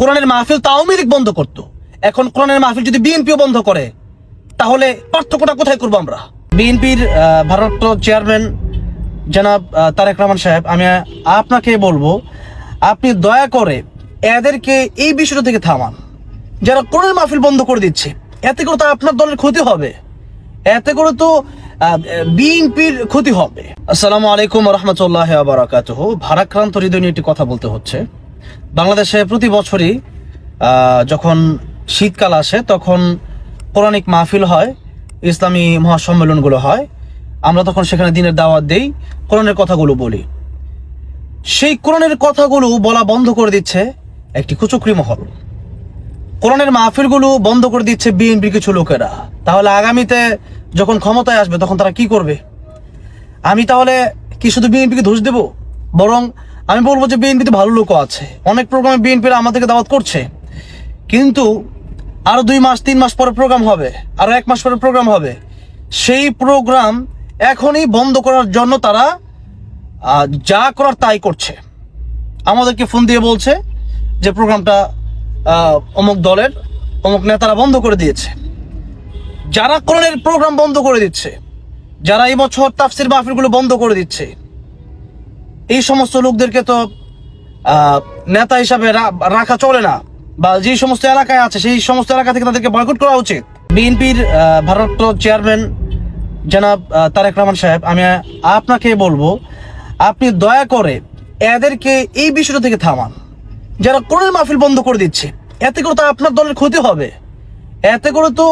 কোরআনের মাহফিল তো আওয়ামী লীগ বন্ধ করতো। এখন কোরআনের মাহফিল যদি বিএনপিও বন্ধ করে, তাহলে পার্থক্যটা কোথায় করব আমরা? বিএনপির ভারপ্রাপ্ত চেয়ারম্যান জনাব তারেক রহমান সাহেব, আমি আপনাকে বলব, আপনি দয়া করে এদেরকে এই বিষয়টা থেকে থামান। যারা কোরআনের মাহফিল বন্ধ করে দিচ্ছে, এতে করে তো আপনার দলের ক্ষতি হবে। এতে করে তো বিএনপির ক্ষতি হবে। আসসালামু আলাইকুম রহমতুল্লাহ বারাকাতুহ। ভারাক্রান্ত হৃদয় নিয়ে একটি কথা বলতে হচ্ছে। বাংলাদেশে প্রতি বছরই যখন শীতকাল আসে, তখন কোরআনিক মাহফিল হয়, ইসলামী মহাসম্মেলনগুলো হয়। আমরা তখন সেখানে দিনের দাওয়াত দেই, কোরআনের কথাগুলো বলি। সেই কোরআনের কথাগুলো বলা বন্ধ করে দিচ্ছে একটি কুচক্রি মহল। কোরআনের মাহফিলগুলো বন্ধ করে দিচ্ছে বিএনপির কিছু লোকেরা। তাহলে আগামীতে যখন ক্ষমতায় আসবে, তখন তারা কি করবে? আমি তাহলে কি শুধু বিএনপিকে দোষ দেব? বরং আমি বলব যে বিএনপিতে ভালো লোকও আছে। অনেক প্রোগ্রামে বিএনপিরা আমাদেরকে দাওয়াত করছে। কিন্তু আরও দুই মাস, তিন মাস পরে প্রোগ্রাম হবে, আরও এক মাস পরে প্রোগ্রাম হবে। সেই প্রোগ্রাম এখনই বন্ধ করার জন্য তারা যা করার তাই করছে। আমাদেরকে ফোন দিয়ে বলছে যে প্রোগ্রামটা অমুক দলের, অমুক নেতারা বন্ধ করে দিয়েছে। যারা কোরআনের প্রোগ্রাম বন্ধ করে দিচ্ছে, যারা এই বছর তাফসির মাহফিলগুলো বন্ধ করে দিচ্ছে এই সমস্ত লোকদেরকে তো নেতা হিসাবে রাখা চলে না। বা যে সমস্ত এলাকায় আছে, সেই সমস্ত এলাকা থেকে তাদেরকে বয়কট করা উচিত। বিএনপির ভারপ্রাপ্ত চেয়ারম্যান জনাব তারেক রহমান সাহেব, আমি আপনাকে বলব, আপনি দয়া করে এদেরকে এই বিষয়টা থেকে থামান। যারা কোরআনের মাহফিল বন্ধ করে দিচ্ছে, এতে করে তো আপনার দলের ক্ষতি হবে। এতে করে তো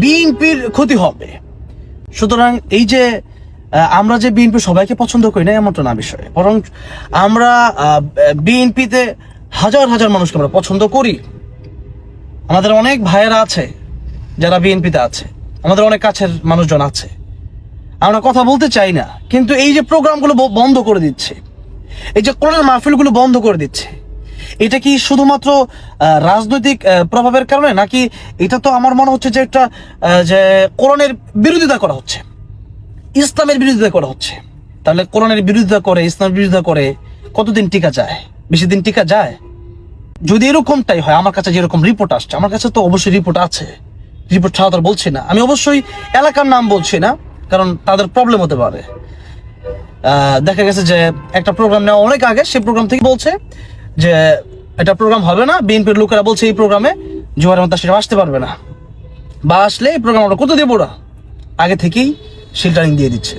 বিএনপির ক্ষতি হবে। সুতরাং এই যে আমরা যে বিএনপি সবাইকে পছন্দ করি না, এমনটা না বিষয়। বরং আমরা বিএনপিতে হাজার হাজার মানুষকে আমরা পছন্দ করি। আমাদের অনেক ভাইয়েরা আছে যারা বিএনপিতে আছে। আমাদের অনেক কাছের মানুষজন আছে। আমরা কথা বলতে চাই না, কিন্তু এই যে প্রোগ্রামগুলো বন্ধ করে দিচ্ছে, এই যে কোরআন মাহফিলগুলো বন্ধ করে দিচ্ছে, এটা কি শুধুমাত্র রাজনৈতিক প্রভাবের কারণে? নাকি এটা তো আমার মনে হচ্ছে যে একটা যে কোরআনের বিরোধিতা করা হচ্ছে? ইসলামের বিরোধিতা করা হচ্ছে। তাহলে কোরআনের বিরোধিতা করে, ইসলামের বিরোধিতা করে কতদিন টিকা যায়? বেশি দিন টিকা যায়? যদি এরকমটাই হয়, আমার কাছে যেরকম রিপোর্ট আসছে, আমার কাছে তো অবশ্যই রিপোর্ট আছে। রিপোর্ট ছাড়া তো বলছি না। আমি অবশ্যই এলাকার নাম বলছি না, কারণ তাদের প্রবলেম হতে পারে। দেখা গেছে যে একটা প্রোগ্রাম নেওয়া অনেক আগে, সেই প্রোগ্রাম থেকে বলছে যে এটা প্রোগ্রাম হবে না। বিএনপির লোকেরা বলছে এই প্রোগ্রামে জোয়ারের মতো সেটা আসতে পারবে না। বা আসলে এই প্রোগ্রাম আমরা কত দেবো ওরা? আগে থেকেই শিল্টারিং দিয়ে দিচ্ছে।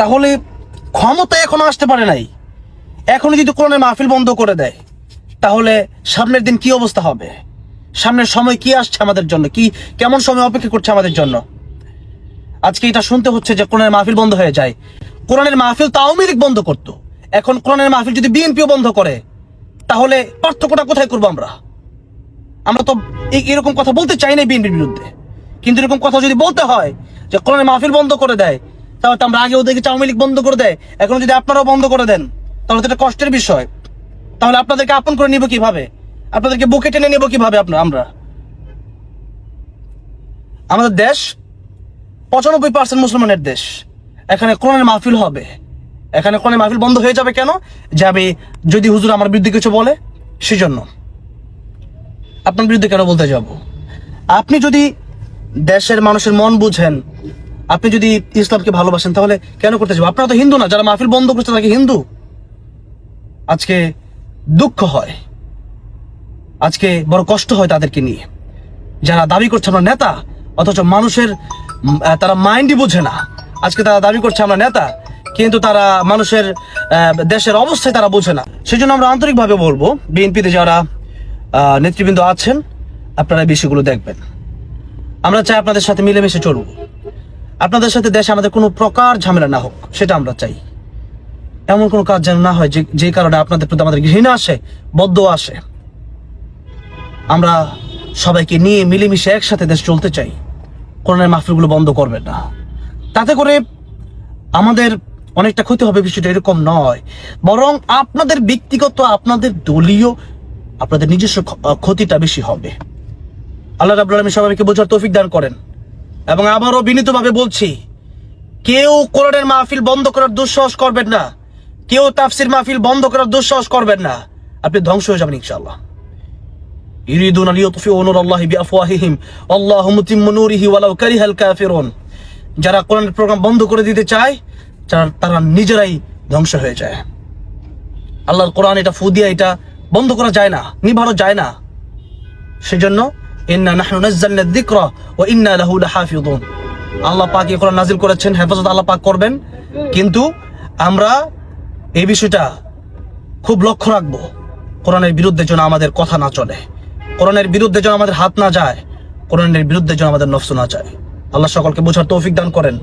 তাহলে ক্ষমতা এখনও আসতে পারে নাই। এখনই যদি কোরআনের মাহফিল বন্ধ করে দেয়, তাহলে সামনের দিন কি অবস্থা হবে? সামনের সময় কি আসছে আমাদের জন্য? কি, কেমন সময় অপেক্ষা করছে আমাদের জন্য? আজকে এটা শুনতে হচ্ছে যে কোরআনের মাহফিল বন্ধ হয়ে যায়। কোরআনের মাহফিল তো আওয়ামী লীগ বন্ধ করতো। এখন কোরআনের মাহফিল যদি বিএনপিও বন্ধ করে, তাহলে পার্থক্যটা কোথায় করব আমরা? আমরা তো এরকম কথা বলতে চাই না বিএনপির বিরুদ্ধে। কিন্তু এরকম কথা যদি বলতে হয় যে কোরআনের মাহফিল বন্ধ করে দেয়, তাহলে তো আমরা আগে ওদেরকে আওয়ামী লীগ বন্ধ করে দেয়, এখন যদি আপনারাও বন্ধ করে দেন, তাহলে তো এটা কষ্টের বিষয়। তাহলে আপনাদেরকে আপন করে নিব কীভাবে? আপনাদেরকে বুকে টেনে নেব কীভাবে আপনার আমরা? আমাদের দেশ পঁচানব্বই পার্সেন্ট মুসলমানের দেশ। এখানে কোরআনের মাহফিল হবে। এখানে কোরআনের মাহফিল বন্ধ হয়ে যাবে কেন? যাবে যদি হুজুর আমার বিরুদ্ধে কিছু বলে, সেজন্য। আপনার বিরুদ্ধে কেন বলতে যাব? আপনি যদি দেশের মানুষের মন বুঝেন। আপনি যদি ইসলামকে ভালোবাসেন, তাহলে কেন করতে যাব আপনারা তো হিন্দু না, যারা মাহফিল বন্ধ করছে তাকে হিন্দু? আজকে দুঃখ হয়। আজকে বড় কষ্ট হয় তাদেরকে নিয়ে। যারা দাবি করছে আমরা নেতা, অথচ মানুষের তারা মাইন্ডই বোঝে না। আজকে তারা দাবি করছে আমরা নেতা, কিন্তু তারা মানুষের দেশের অবস্থায় তারা বোঝে না। সেই জন্য আমরা আন্তরিকভাবে বলব, বিএনপিতে যারা নেতৃবৃন্দ আছেন, আপনারা বিষয়গুলো দেখবেন। আমরা চাই আপনাদের সাথে মিলেমিশে চলব আপনাদের সাথে দেশে আমাদের কোনো প্রকার ঝামেলা না হোক, সেটা আমরা চাই। এমন কোনো কাজ যেন না হয় যে যে কারণে আপনাদের প্রতি আমাদের ঘৃণা আসে বদ্ধ আসে। আমরা সবাইকে নিয়ে মিলেমিশে একসাথে দেশ চলতে চাই। করোনার মাহফিলগুলো বন্ধ করবেন না। তাতে করে আমাদের অনেকটা ক্ষতি হবে, বিষয়টা এরকম নয়। বরং আপনাদের ব্যক্তিগত, আপনাদের দলীয়, আপনাদের নিজস্ব ক্ষতিটা বেশি হবে। আল্লাহ রাবুল আলমী সবাইকে বোঝার তৌফিক দান করেন। এবং আবারও বিনীতভাবে বলছি, কেউ কোরআনের মাহফিল বন্ধ করার দুঃসাহস করবেন না। কেউ তাফসির মাহফিল বন্ধ করার দুঃসাহস করবেন না। আপনি ধ্বংস হয়ে যাবেন ইনশাআল্লাহ। ইরিদুন লিইউতফিউ নূর আল্লাহি বিআফওয়াহিহিম। আল্লাহু মুতিম্মু নূরিহি ওয়ালাউ কারিহাল কাফিরুন। যারা কোরআনের প্রোগ্রাম বন্ধ করে দিতে চায় তারা নিজেরাই ধ্বংস হয়ে যায়। আল্লাহর কোরআন এটা ফু দিয়ে এটা বন্ধ করা যায় না, নিভানো যায় না। সেজন্য ইন্না নাহনু নাযালনা যিকরা ওয়া ইন্না লাহু লাহাফিযুন। আল্লাহ পাক এই কোরআন নাজিল করেছেন, হেফাজত আল্লাহ পাক করবেন। কিন্তু আমরা এই বিষয়টা খুব লক্ষ্য রাখব। কোরআনের বিরুদ্ধে যেন আমাদের কথা না চলে, কোরআনের বিরুদ্ধে যেন আমাদের হাত না যায়, কোরআনের বিরুদ্ধে যেন আমাদের নফস না যায়। আল্লাহ সকলকে বোঝার তৌফিক দান করেন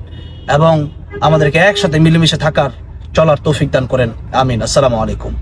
এবং আমাদেরকে একসাথে মিলেমিশে থাকার চলার তৌফিক দান করেন। আমিন। আসসালামু আলাইকুম।